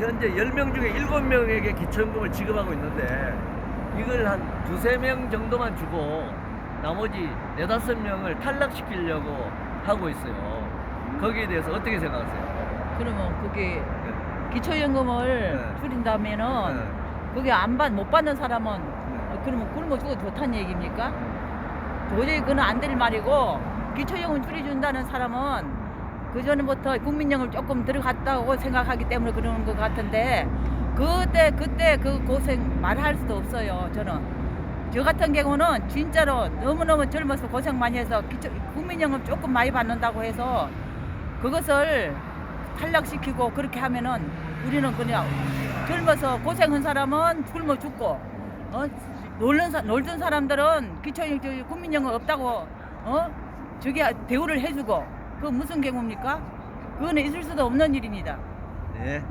현재 10명 중에 7명에게 기초연금을 지급하고 있는데 이걸 한 두세 명 정도만 주고 나머지 네다섯 명을 탈락시키려고 하고 있어요. 거기에 대해서 어떻게 생각하세요? 그러면 그게 기초연금을 네. 줄인다면은 네. 그게 안 받, 못 받는 사람은 어, 그러면 굶어 죽어도 좋다는 얘기입니까? 도저히 그건 안 될 말이고 기초연금 줄여준다는 사람은 그 전부터 국민연금 조금 들어갔다고 생각하기 때문에 그러는 것 같은데 그때 그때 그 고생 말할 수도 없어요 저는 저 같은 경우는 진짜로 너무너무 젊어서 고생 많이 해서 국민연금 조금 많이 받는다고 해서 그것을 탈락시키고 그렇게 하면은 우리는 그냥 젊어서 고생한 사람은 굶어 죽고 어? 놀는 사, 놀던 사람들은 기초연금 국민연금 없다고 어? 저기 대우를 해주고 그 무슨 경우입니까? 그거는 있을 수도 없는 일입니다. 네.